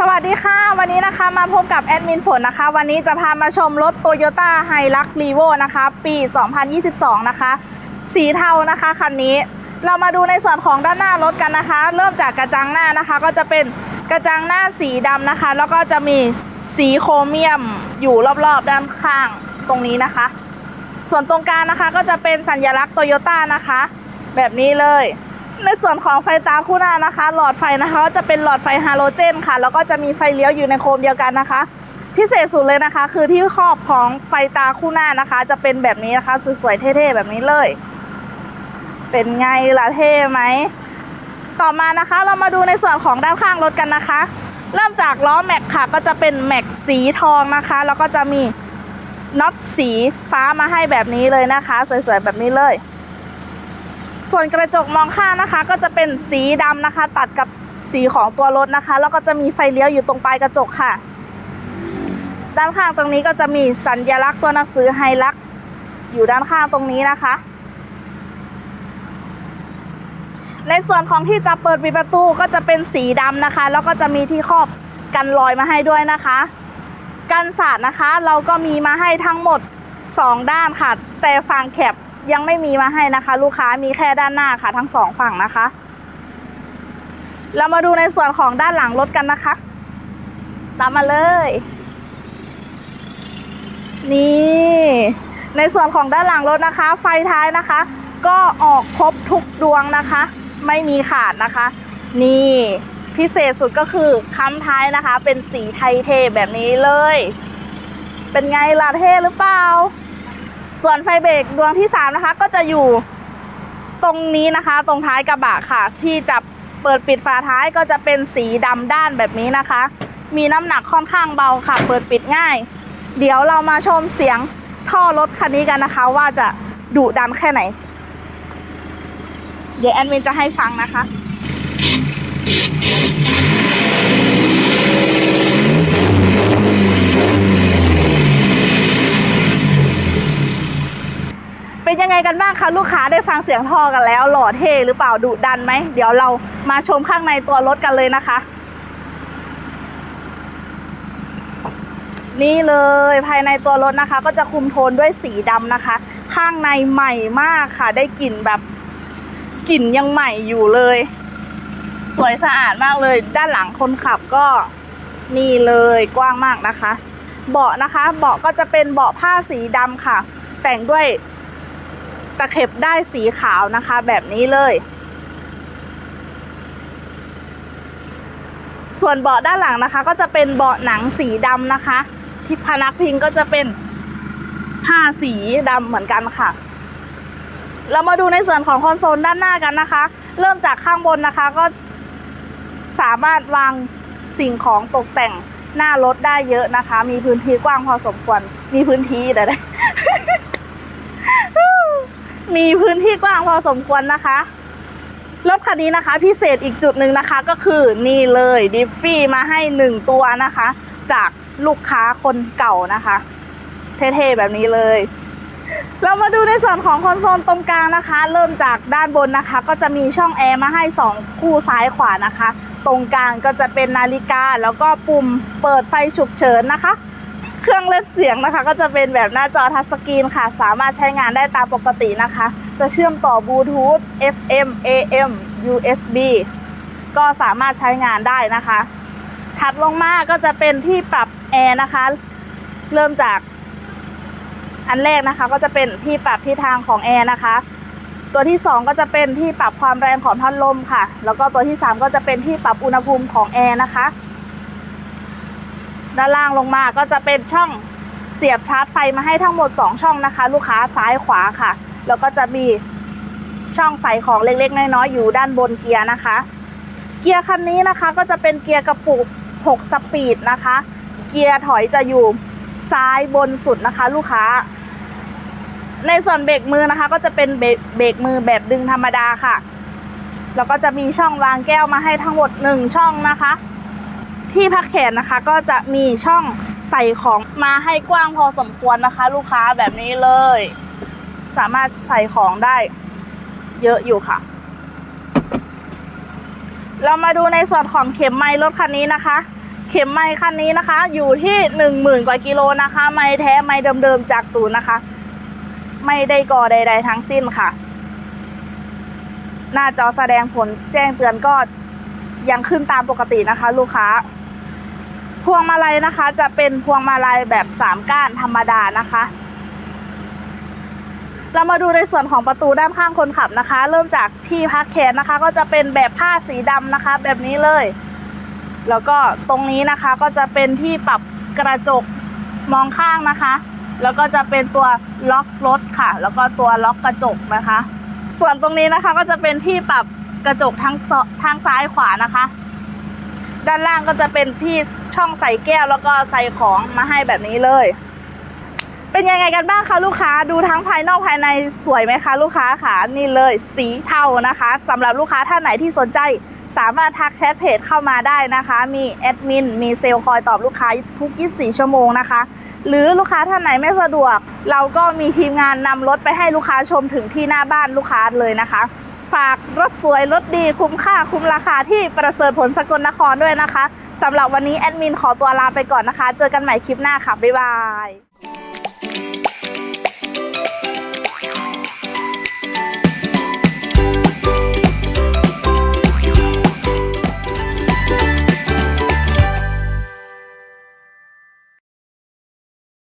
สวัสดีค่ะ วันนี้นะคะมาพบกับแอดมินฝนนะคะ วันนี้จะพามาชมรถ Toyota h i l u x r e v o นะคะ ปี 2022 นะคะ สีเทานะคะคันนี้ เรามาดูในส่วนของด้านหน้ารถกันนะคะ เริ่มจากกระจังหน้านะคะ ก็จะเป็นกระจังหน้าสีดำนะคะ แล้วก็จะมีสีโครเมียมอยู่รอบๆด้านข้างตรงนี้นะคะ ส่วนตรงกลางนะคะก็จะเป็นสัญลักษณ์โตโยต้านะคะ แบบนี้เลย ในส่วนของไฟตาคู่หน้านะคะ หลอดไฟนะคะจะเป็นหลอดไฟฮาโลเจนค่ะ แล้วก็จะมีไฟเลี้ยวอยู่ในโคมเดียวกันนะคะ พิเศษสุดเลยนะคะ คือที่ครอบของไฟตาคู่หน้านะคะ จะเป็นแบบนี้นะคะ สวยๆเท่ๆแบบนี้เลย เป็นไงล่ะเท่ไหมต่อมานะคะเรามาดูในส่วนของด้านข้างรถกันนะคะ เริ่มจากล้อแม็กค่ะ ก็จะเป็นแม็กสีทองนะคะ แล้วก็จะมีน็อตสีฟ้ามาให้แบบนี้เลยนะคะ สวยๆแบบนี้เลย ส่วนกระจกมองข้างนะคะ ก็จะเป็นสีดำนะคะ ตัดกับสีของตัวรถนะคะ แล้วก็จะมีไฟเลี้ยวอยู่ตรงปลายกระจกค่ะ ด้านข้างตรงนี้ก็จะมีสัญลักษณ์ตัวหนังสือไฮลักอยู่ด้านข้างตรงนี้นะคะ ในส่วนของที่จะเปิดปิดประตูก็จะเป็นสีดำนะคะ แล้วก็จะมีที่ครอบกันรอยมาให้ด้วยนะคะกันสาดนะคะ เราก็มีมาให้ทั้งหมด 2 ด้านค่ะ แต่ฝั่งแคบ ยังไม่มีมาให้นะคะ ลูกค้ามีแค่ด้านหน้าค่ะ ทั้งสองฝั่งนะคะ เรามาดูในส่วนของด้านหลังรถกันนะคะ ตามมาเลย นี่ ในส่วนของด้านหลังรถนะคะ ไฟท้ายนะคะ ก็ออกครบทุกดวงนะคะ ไม่มีขาดนะคะ นี่พิเศษสุดก็คือค้ำท้ายนะคะ เป็นสีไทยเทแบบนี้เลย เป็นไงล่ะเท่หรือเปล่า ส่วนไฟเบรกดวงที่ 3 นะคะ ก็จะอยู่ตรงนี้นะคะ ตรงท้ายกระบะค่ะ ที่จะเปิดปิดฝาท้ายก็จะเป็นสีดำด้านแบบนี้นะคะ มีน้ำหนักค่อนข้างเบาค่ะ เปิดปิดง่าย เดี๋ยวเรามาชมเสียงท่อรถคันนี้กันนะคะ ว่าจะดุดันแค่ไหน เดี๋ยวแอดมินจะให้ฟังนะคะ เป็นยังไงกัน บ้างคะลูกค้าได้ฟังเสียงท่อกันแล้ว หล่อเท่หรือเปล่าดุดันไหม เดี๋ยวเรามาชมข้างในตัวรถกันเลยนะคะ นี่เลยภายในตัวรถนะคะ ก็จะคุมโทนด้วยสีดำนะคะ ข้างในใหม่มากค่ะ ได้กลิ่นแบบกลิ่นยังใหม่อยู่เลย สวยสะอาดมากเลย ด้านหลังคนขับก็นี่เลยกว้างมากนะคะ เบาะนะคะ เบาะก็จะเป็นเบาะผ้าสีดำค่ะ แต่งด้วย ตะเข็บได้สีขาวนะคะ แบบนี้เลย ส่วนเบาะด้านหลังนะคะ ก็จะเป็นเบาะหนังสีดำนะคะ ที่พนักพิงก็จะเป็นผ้าสีดำเหมือนกันค่ะ เรามาดูในส่วนของคอนโซลด้านหน้ากันนะคะ เริ่มจากข้างบนนะคะก็สามารถวางสิ่งของตกแต่งหน้ารถได้เยอะนะคะ มีพื้นที่กว้างพอสมควร มีพื้นที่เดี๋ย มีพื้นที่กว้างพอสมควรนะคะ รถคันนี้นะคะ พิเศษอีกจุดหนึ่งนะคะ ก็คือนี่เลยดิฟฟี่มาให้หนึ่งตัวนะคะ จากลูกค้าคนเก่านะคะ เท่ๆแบบนี้เลย เรามาดูในส่วนของคอนโซลตรงกลางนะคะ เริ่มจากด้านบนนะคะ ก็จะมีช่องแอร์มาให้ 2 คู่ซ้ายขวานะคะ ตรงกลางก็จะเป็นนาฬิกาแล้วก็ปุ่มเปิดไฟฉุกเฉินนะคะ เครื่องเล่นเสียงนะคะ ก็จะเป็นแบบหน้าจอทัชสกรีนค่ะ สามารถใช้งานได้ตามปกตินะคะ จะเชื่อมต่อบลูทูธ FM AM USB ก็สามารถใช้งานได้นะคะ ถัดลงมาก็จะเป็นที่ปรับแอร์นะคะ เริ่มจากอันแรกนะคะ ก็จะเป็นที่ปรับทิศทางของแอร์นะคะตัวที่ 2 ก็จะเป็นที่ปรับความแรงของพัดลมค่ะ แล้วก็ตัวที่ 3 ก็จะเป็นที่ปรับอุณหภูมิของแอร์นะคะ ด้านล่างลงมาก็จะเป็นช่องเสียบชาร์จไฟมาให้ทั้งหมด 2 ช่องนะคะ ลูกค้าซ้ายขวาค่ะ แล้วก็จะมีช่องใส่ของเล็กๆน้อยๆอยู่ด้านบนเกียร์นะคะ เกียร์คันนี้นะคะก็จะเป็นเกียร์กระปุก 6 สปีดนะคะ เกียร์ถอยจะอยู่ซ้ายบนสุดนะคะ ลูกค้า ในส่วนเบรกมือนะคะ ก็จะเป็นเบรกมือแบบดึงธรรมดาค่ะ แล้วก็จะมีช่องวางแก้วมาให้ทั้งหมด 1 ช่องนะคะ ที่พักแขนนะคะ ก็จะมีช่องใส่ของมาให้กว้างพอสมควรนะคะ ลูกค้าแบบนี้เลย สามารถใส่ของได้ เยอะอยู่ค่ะ เรามาดูในส่วนของเข็มไม้รถคันนี้นะคะ เข็มไม้คันนี้นะคะ อยู่ที่หนึ่งหมื่นกว่ากิโลนะคะ ไม้แท้ไม้เดิมๆจากศูนย์นะคะ ไม่ได้ก่อใด ๆ ทั้งสิ้นค่ะ หน้าจอแสดงผลแจ้งเตือนก็ยังขึ้นตามปกตินะคะ ลูกค้า พวงมาลัยนะคะ จะเป็นพวงมาลัยแบบสามก้านธรรมดานะคะ เรามาดูในส่วนของประตูด้านข้างคนขับนะคะ เริ่มจากที่พักแขนนะคะ ก็จะเป็นแบบผ้าสีดำนะคะ แบบนี้เลย แล้วก็ตรงนี้นะคะก็จะเป็นที่ปรับกระจกมองข้างนะคะ แล้วก็จะเป็นตัวล็อกรถค่ะ แล้วก็ตัวล็อกกระจกนะคะ ส่วนตรงนี้นะคะก็จะเป็นที่ปรับกระจกทั้งทางซ้ายขวานะคะ ด้านล่างก็จะเป็นที่ ช่องใส่แก้วแล้วก็ใส่ของมาให้แบบนี้เลย เป็นยังไงกันบ้างคะลูกค้าดูทั้งภายนอกภายในสวยไหมคะ ลูกค้าค่ะนี่เลยสีเทานะคะสำหรับลูกค้าท่านไหนที่สนใจ สามารถทักแชทเพจเข้ามาได้นะคะ มีแอดมินมีเซลล์คอยตอบลูกค้าทุก 24 ชั่วโมงนะคะ หรือลูกค้าท่านไหนไม่สะดวก เราก็มีทีมงานนำรถไปให้ลูกค้าชมถึงที่หน้าบ้านลูกค้าเลยนะคะฝากรถสวยรถดีคุ้มค่าคุ้มราคาที่ประเสริฐผลสกลนครด้วยนะคะ สำหรับวันนี้แอดมินขอตัวลาไปก่อนนะคะ เจอกันใหม่คลิปหน้าค่ะ บ๊ายบาย